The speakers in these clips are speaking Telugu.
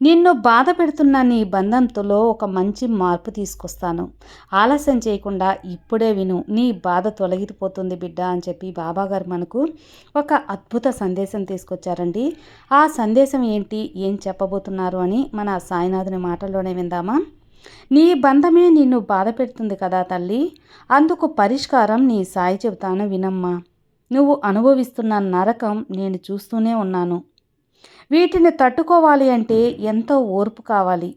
నిన్ను బాధ పెడుతున్న నీ బంధంతో ఒక మంచి మార్పు తీసుకొస్తాను. ఆలస్యం చేయకుండా ఇప్పుడే విను నీ బాధ తొలగిపోతుంది బిడ్డ అని చెప్పి బాబాగారు మనకు ఒక అద్భుత సందేశం తీసుకొచ్చారండి. ఆ సందేశం ఏంటి? ఏం చెప్పబోతున్నారు అని మన సాయినాథుని మాటల్లోనే విందామా? నీ బంధమే నిన్ను బాధ పెడుతుంది కదా తల్లి. అందుకు పరిష్కారం నీ సాయి చెబుతాను వినమ్మా. నువ్వు అనుభవిస్తున్న నరకం నేను చూస్తూనే ఉన్నాను. వీటిని తట్టుకోవాలి అంటే ఎంతో ఓర్పు కావాలి.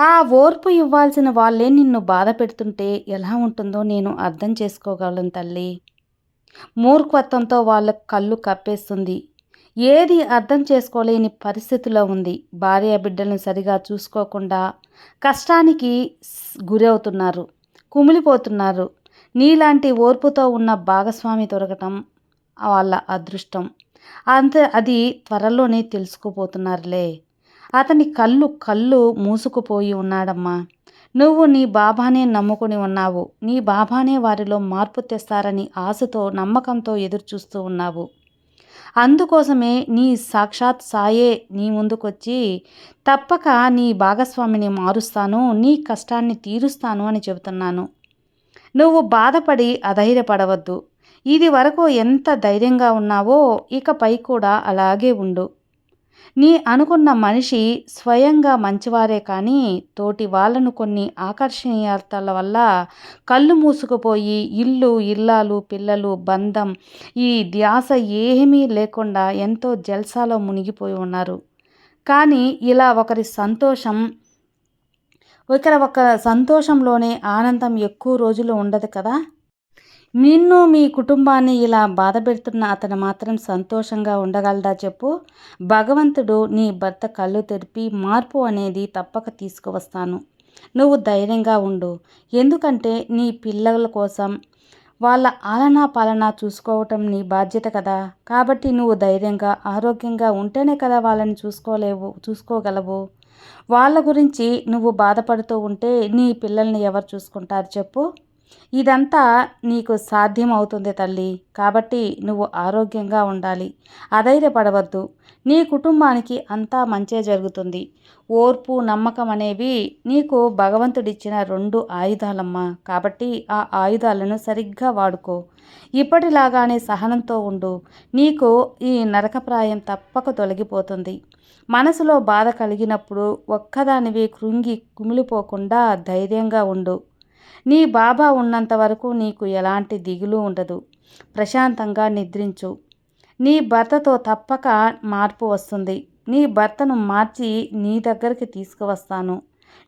ఆ ఓర్పు ఇవ్వాల్సిన వాళ్ళే నిన్ను బాధ పెడుతుంటే ఎలా ఉంటుందో నేను అర్థం చేసుకోగలను తల్లి. మూర్ఖత్వంతో వాళ్ళ కళ్ళు కప్పేస్తుంది. ఏది అర్థం చేసుకోలేని పరిస్థితిలో ఉంది. భార్య బిడ్డలను సరిగా చూసుకోకుండా కష్టానికి గురవుతున్నారు. కుమిలిపోతున్నారు. నీలాంటి ఓర్పుతో ఉన్న భాగస్వామి దొరకటం వాళ్ళ అదృష్టం. అంత అది త్వరలోనే తెలుసుకుపోతున్నారులే అతని కళ్ళు కళ్ళు మూసుకుపోయి ఉన్నాడమ్మా. నువ్వు నీ బాబానే నమ్ముకుని ఉన్నావు. నీ బాబానే వారిలో మార్పు తెస్తారని ఆశతో నమ్మకంతో ఎదురుచూస్తూ ఉన్నావు. అందుకోసమే నీ సాక్షాత్ సాయే నీ ముందుకొచ్చి తప్పక నీ భాగస్వామిని మారుస్తాను నీ కష్టాన్ని తీరుస్తాను అని చెబుతున్నాను. నువ్వు బాధపడి అధైర్యపడవద్దు. ఇది వరకు ఎంత ధైర్యంగా ఉన్నావో ఇకపై కూడా అలాగే ఉండు. నీ అనుకున్న మనిషి స్వయంగా మంచివారే కానీ తోటి వాళ్ళను కొన్ని ఆకర్షణీయతల వల్ల కళ్ళు మూసుకుపోయి ఇల్లు ఇల్లాలు పిల్లలు బంధం ఈ ధ్యాస ఏమీ లేకుండా ఎంతో జల్సాలో మునిగిపోయి ఉన్నారు. కానీ ఇలా ఒకరి సంతోషం ఒకరి ఒక సంతోషంలోనే ఆనందం ఎక్కువ రోజులు ఉండదు కదా? నిన్ను మీ కుటుంబాన్ని ఇలా బాధ పెడుతున్న అతను మాత్రం సంతోషంగా ఉండగలడా చెప్పు. భగవంతుడు నీ భర్త కళ్ళు తెరిపి మార్పు అనేది తప్పక తీసుకువస్తాను. నువ్వు ధైర్యంగా ఉండు. ఎందుకంటే నీ పిల్లల కోసం వాళ్ళ ఆలనా పాలన చూసుకోవటం నీ బాధ్యత కదా. కాబట్టి నువ్వు ధైర్యంగా ఆరోగ్యంగా ఉంటేనే కదా వాళ్ళని చూసుకోలేవు చూసుకోగలవు. వాళ్ళ గురించి నువ్వు బాధపడుతూ ఉంటే నీ పిల్లల్ని ఎవరు చూసుకుంటారు చెప్పు. ఇదంతా నీకు సాధ్యం అవుతుంది తల్లి. కాబట్టి నువ్వు ఆరోగ్యంగా ఉండాలి. అధైర్యపడవద్దు. నీ కుటుంబానికి అంతా మంచే జరుగుతుంది. ఓర్పు నమ్మకం అనేవి నీకు భగవంతుడిచ్చిన రెండు ఆయుధాలమ్మా. కాబట్టి ఆ ఆయుధాలను సరిగ్గా వాడుకో. ఇప్పటిలాగానే సహనంతో ఉండు. నీకు ఈ నరకప్రాయం తప్పక తొలగిపోతుంది. మనసులో బాధ కలిగినప్పుడు ఒక్కదానివి కృంగి కుమిలిపోకుండా ధైర్యంగా ఉండు. నీ బాబా ఉన్నంత వరకు నీకు ఎలాంటి దిగులు ఉండదు. ప్రశాంతంగా నిద్రించు. నీ భర్తతో తప్పక మార్పు వస్తుంది. నీ భర్తను మార్చి నీ దగ్గరికి తీసుకువస్తాను.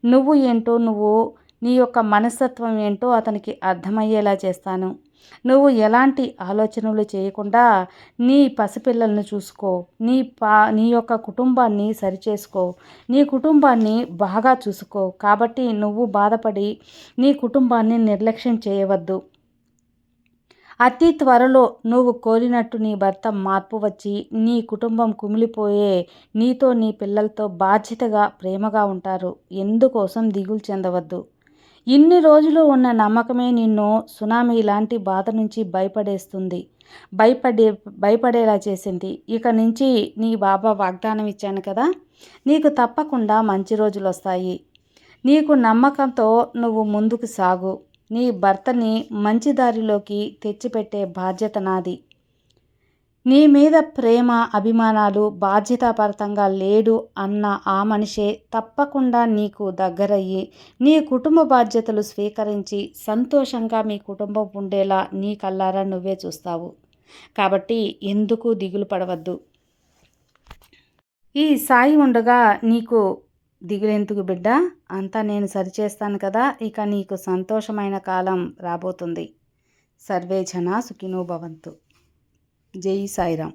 నువ్వు ఏంటో నువ్వు నీ యొక్క మనస్తత్వం ఏంటో అతనికి అర్థమయ్యేలా చేస్తాను. నువ్వు ఎలాంటి ఆలోచనలు చేయకుండా నీ పసిపిల్లలను చూసుకో. నీ పా నీ యొక్క కుటుంబాన్ని సరిచేసుకో. నీ కుటుంబాన్ని బాగా చూసుకో. కాబట్టి నువ్వు బాధపడి నీ కుటుంబాన్ని నిర్లక్ష్యం చేయవద్దు. అతి త్వరలో నువ్వు కోరినట్టు నీ భర్త మార్పు వచ్చి నీ కుటుంబం కుమిలిపోయే నీతో నీ పిల్లలతో బాధ్యతగా ప్రేమగా ఉంటారు. ఎందుకోసం దిగులు చెందవద్దు. ఇన్ని రోజులు ఉన్న నమ్మకమే నిన్ను సునామీ లాంటి బాధ నుంచి భయపడేస్తుంది. భయపడే భయపడేలా చేసింది. ఇక నుంచి నీ బాబా వాగ్దానం ఇచ్చాను కదా? నీకు తప్పకుండా మంచి రోజులు వస్తాయి. నీకు నమ్మకంతో నువ్వు ముందుకు సాగు. నీ భర్తని మంచి దారిలోకి తెచ్చిపెట్టే బాధ్యత నాది. నీ మీద ప్రేమ అభిమానాలు బాధ్యతాపరతంగా లేడు అన్న ఆ మనిషే తప్పకుండా నీకు దగ్గరయ్యి నీ కుటుంబ బాధ్యతలు స్వీకరించి సంతోషంగా మీ కుటుంబం ఉండేలా నీ కల్లారా నువ్వే చూస్తావు. కాబట్టి ఎందుకు దిగులు పడవద్దు. ఈ సాయి ఉండగా నీకు దిగులెందుకు బిడ్డ? అంతా నేను సరిచేస్తాను కదా ఇక నీకు సంతోషమైన కాలం రాబోతుంది. సర్వే జన సుఖినో భవంతు. జై సాయిరామ్